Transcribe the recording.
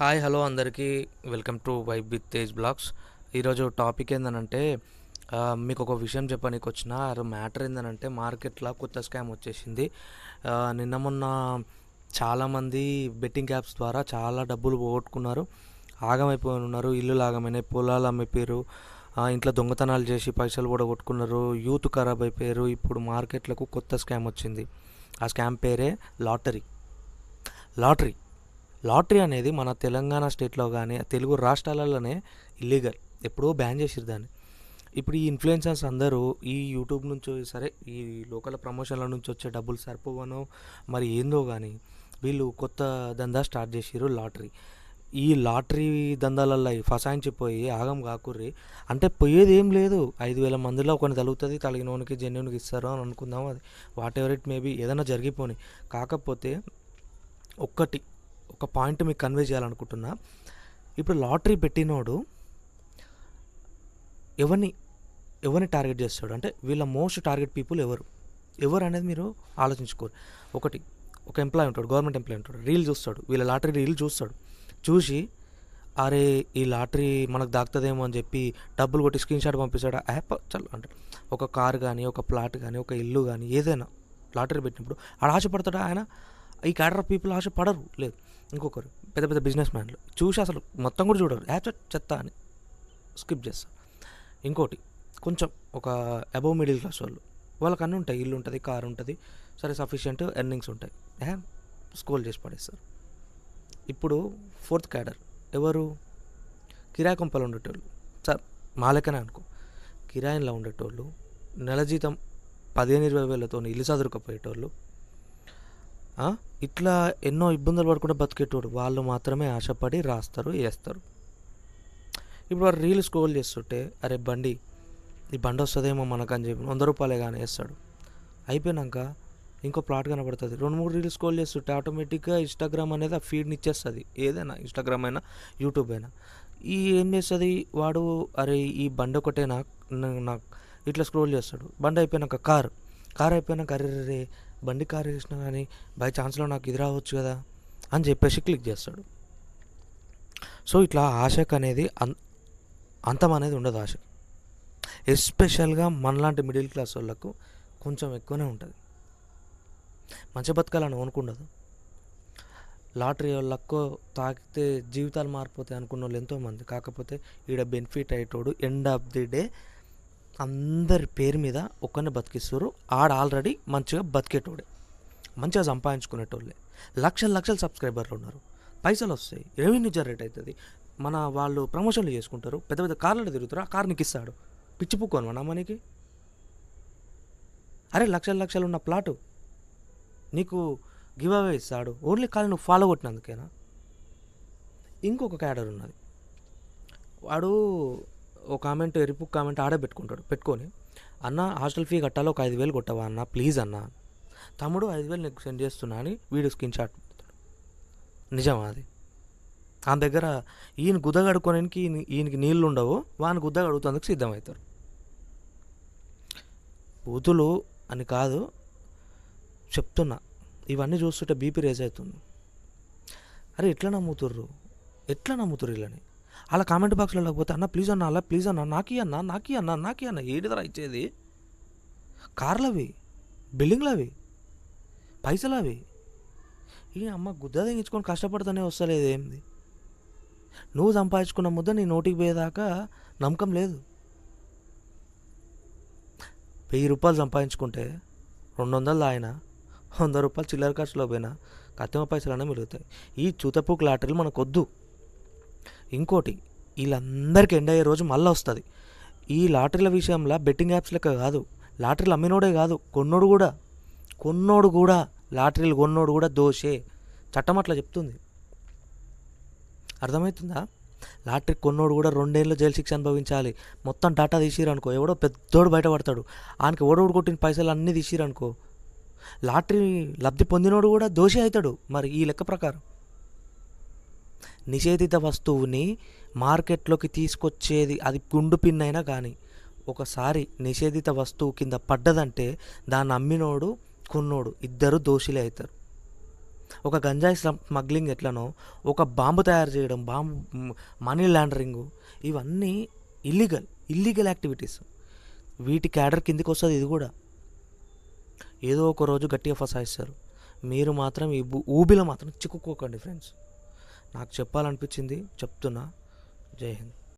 Hi hello అందరికీ. Welcome to vibe with Tej blogs. ఈరోజు topic ఏంటంటే మీకు ఒక విషయం చెప్పడానికి వచ్చిన మ్యాటర్ ఏంటంటే మార్కెట్లో కొత్త స్కామ్ వచ్చేసింది. నిన్న మొన్న చాలామంది బెట్టింగ్ యాప్స్ ద్వారా చాలా డబ్బులు పోగొట్టుకున్నారు. ఆగమైపోయి ఉన్నారు ఇల్లు ఆగమైనాయి పొలాలు అమ్మిపోయారు ఇంట్లో దొంగతనాలు చేసి పైసలు కూడా కొట్టుకున్నారు. యూత్ ఖరాబ్ అయిపోయారు ఇప్పుడు మార్కెట్లకు కొత్త స్కామ్ వచ్చింది. ఆ స్కామ్ పేరే లాటరీ. లాటరీ. లాటరీ అనేది మన తెలంగాణ స్టేట్లో కానీ తెలుగు రాష్ట్రాలలోనే ఇల్లీగల్ ఎప్పుడో బ్యాన్ చేసిరు దాన్ని. ఇప్పుడు ఈ ఇన్ఫ్లుయెన్సర్స్ అందరూ ఈ యూట్యూబ్ నుంచి సరే ఈ లోకల్ ప్రమోషన్ల నుంచి వచ్చే డబ్బులు సరిపోవనో మరి ఏందో కానీ వీళ్ళు కొత్త దందా స్టార్ట్ చేసిరు లాటరీ. ఈ లాటరీ దందాలల్లో ఫసాయించిపోయి ఆగం కాకుర్రి. అంటే పోయేది ఏం లేదు. ఐదు వేల మందిలో ఒకరిని తలుగుతుంది తగినోనికి జన్యునికి ఇస్తారు అని అనుకుందాం అది. వాట్ ఎవర్ ఇట్ మేబీ ఏదైనా జరిగిపోని. కాకపోతే ఒక్కటి ఒక పాయింట్ మీకు కన్వే చేయాలనుకుంటున్నా. ఇప్పుడు లాటరీ పెట్టినోడు ఎవరిని ఎవరిని టార్గెట్ చేస్తాడు? అంటే వీళ్ళ మోస్ట్ టార్గెట్ పీపుల్ ఎవరు? ఎవరు అనేది మీరు ఆలోచించుకోరు. ఒకటి ఒక ఎంప్లాయ్ ఉంటాడు గవర్నమెంట్ ఎంప్లాయ్ ఉంటాడు రీల్ చూస్తాడు వీళ్ళ లాటరీ రీల్ చూస్తాడు. చూసి అరే ఈ లాటరీ మనకు దాక్తుందేమో అని చెప్పి డబ్బులు కొట్టి స్క్రీన్ షాట్ పంపిస్తాడు? యాప్ చల్ అంటే ఒక కార్ కానీ ఒక ప్లాట్ కానీ ఒక ఇల్లు కానీ ఏదైనా లాటరీ పెట్టినప్పుడు ఆడ ఆశపడతాడు? ఆయన ఈ క్యాడర్ ఆఫ్ పీపుల్ ఆశపడరు. లేదు. ఇంకొకరు పెద్ద పెద్ద బిజినెస్ మ్యాన్లు చూసి అసలు మొత్తం కూడా చూడరు. యాప్ చెత్త అని స్కిప్ చేస్తారు ఇంకోటి కొంచెం ఒక అబవ్ మిడిల్ క్లాస్ వాళ్ళు. వాళ్ళకన్నీ ఉంటాయి. ఇల్లు ఉంటుంది కార్ ఉంటుంది. సరే సఫిషియంట్ ఎర్నింగ్స్ ఉంటాయి. ఏ స్కోల్ చేసి పడేస్తారు. ఇప్పుడు ఫోర్త్ క్యాడర్ ఎవరు? కిరాయి కొంపలు ఉండేటోళ్ళు. సార్ మా లెక్కనే అనుకో. కిరాయిన్లో ఉండేటోళ్ళు నెల జీతం పదిహేను ఇరవై వేలతో ఇల్లు చదురుకపోయేటోళ్ళు ఇట్లా ఎన్నో ఇబ్బందులు పడకుండా బతికేటోడు వాళ్ళు మాత్రమే ఆశపడి రాస్తారు వేస్తారు ఇప్పుడు వాడు రీల్ స్క్రోల్ చేస్తుంటే అరే బండి ఈ బండి వస్తుందేమో మనకు అని చెప్పి వంద రూపాయలే కానీ వేస్తాడు అయిపోయినాక ఇంకో ప్లాట్ కనబడుతుంది. రెండు మూడు రీల్స్ స్క్రోల్ చేస్తుంటే ఆటోమేటిక్గా ఇన్స్టాగ్రామ్ అనేది ఆ ఫీడ్ని ఇచ్చేస్తుంది. ఏదైనా ఇన్స్టాగ్రామ్ అయినా యూట్యూబ్ అయినా. ఈ ఏం చేస్తుంది? వాడు అరే ఈ బండి ఒకటేనా? నా- నాకు ఇట్లా స్క్రోల్ చేస్తాడు. బండి అయిపోయినాక కార్. కార్ అయిపోయినాక అరే రే బండి కార్ వేసినా కానీ బై ఛాన్స్లో నాకు ఇది రావచ్చు కదా అని చెప్పేసి క్లిక్ చేస్తాడు. సో ఇట్లా ఆశకు అనేది అన్ అంతం అనేది ఉండదు ఆశ ఎస్పెషల్గా మనలాంటి మిడిల్ క్లాస్ వాళ్ళకు కొంచెం ఎక్కువనే ఉంటుంది. మంచి బతకాలని అనుకుండదు లాటరీ వాళ్ళకు తాకితే జీవితాలు మారిపోతాయి అనుకున్న వాళ్ళు ఎంతోమంది. కాకపోతే ఈడ బెనిఫిట్ అయ్యేటోడు ఎండ్ ఆఫ్ ది డే అందరి పేరు మీద ఒకరిని బతికిస్తారు. ఆడ ఆల్రెడీ మంచిగా బతికేటోడే. మంచిగా సంపాదించుకునేటోళ్ళే. లక్షల లక్షల సబ్స్క్రైబర్లు ఉన్నారు. పైసలు వస్తాయి. రెవెన్యూ జనరేట్ అవుతుంది. మన వాళ్ళు ప్రమోషన్లు చేసుకుంటారు. పెద్ద పెద్ద కార్లు తిరుగుతారు. ఆ కార్ నీకు ఇస్తాడు. పిచ్చిపుక్కోను మన మనకి అరే లక్షల లక్షలు ఉన్న ప్లాటు నీకు గివ్ అవే ఇస్తాడు. ఓన్లీ కాలు నువ్వు ఫాలో కొట్టినందుకేనా? ఇంకొక క్యాడర్ ఉన్నది. వాడు ఒక కామెంట్ ఎరుపు కామెంట్ ఆడే పెట్టుకుంటాడు. పెట్టుకొని అన్న హాస్టల్ ఫీ కట్టాలో? ఒక ఐదు వేలు కొట్టవా అన్న? ప్లీజ్ అన్న. తమ్ముడు ఐదు వేలు నీకు సెండ్ చేస్తున్నా అని వీడియో స్క్రీన్ షాట్ పెడతాడు. నిజమా అది? ఆ దగ్గర ఈయన గుద్ద కడుక్కోడానికి ఈయనకి నీళ్ళు ఉండవు. వాని గుద్ద కడుగుతందుకు సిద్ధమవుతారు. బూతులు అని కాదు చెప్తున్నా. ఇవన్నీ చూస్తుంటే బీపీ రేజ్ అవుతుంది. అరే ఎట్లా నమ్ముతుర్రు? ఎట్లా నమ్ముతుర్రు వీళ్ళని అలా కామెంట్ బాక్స్లో పోతే అన్న ప్లీజ్ అన్న అలా ప్లీజ్ అన్న నాకి అన్న నాకి అన్న నాకి అన్న ఏడిదరా ఇచ్చేది? కార్లవి బిల్డింగ్లవి పైసలు అవి ఈ అమ్మ గుద్ద తెగించుకొని కష్టపడితేనే వస్తలేదు ఏంది? నువ్వు సంపాదించుకున్న ముద్ద నీ నోటికి పోయేదాకా నమ్మకం లేదు. వెయ్యి రూపాయలు సంపాదించుకుంటే రెండు వందలు ఆయన వంద రూపాయలు చిల్లర ఖర్చులో పోయినా కత్తిమ పైసలనే మిగులుతాయి. ఈ చూతపూకు లాటరీలు మనకొద్దు. ఇంకోటి వీళ్ళందరికీ ఎండ్ అయ్యే రోజు మళ్ళీ వస్తుంది. ఈ లాటరీల విషయంలో బెట్టింగ్ యాప్స్ లెక్క కాదు లాటరీలు అమ్మినోడే కాదు కొన్నోడు కూడా. కొన్నోడు కూడా లాటరీలు కొన్నోడు కూడా దోషే చట్టం అట్లా చెప్తుంది. అర్థమవుతుందా? లాటరీ కొన్నోడు కూడా రెండేళ్ళు జైలు శిక్ష అనుభవించాలి. మొత్తం డాటా తీసిరనుకో ఎవడో పెద్దోడు బయటపడతాడు. ఆయనకి ఓడోడు కొట్టిన పైసలు అన్నీ తీసిరనుకో. లాటరీ లబ్ధి పొందినోడు కూడా దోషి అవుతాడు. మరి ఈ లెక్క ప్రకారం. నిషేధిత వస్తువుని మార్కెట్లోకి తీసుకొచ్చేది అది గుండు పిన్ అయినా కానీ ఒకసారి నిషేధిత వస్తువు కింద పడ్డదంటే దాన్ని అమ్మినోడు కొన్నోడు ఇద్దరు దోషులే అవుతారు ఒక గంజాయి స్మగ్లింగ్ ఎట్లనో ఒక బాంబు తయారు చేయడం బాంబు మనీ లాండరింగ్ ఇవన్నీ ఇల్లీగల్ ఇల్లీగల్ యాక్టివిటీస్. వీటి క్యాడర్ కిందికి వస్తుంది ఇది కూడా. ఏదో ఒక రోజు గట్టిగా ఫసాయిస్తారు. మీరు మాత్రం ఈ ఊబిలో మాత్రం చిక్కుకోకండి ఫ్రెండ్స్. నాకు చెప్పాలనిపించింది చెప్తున్నా. జై హింద్.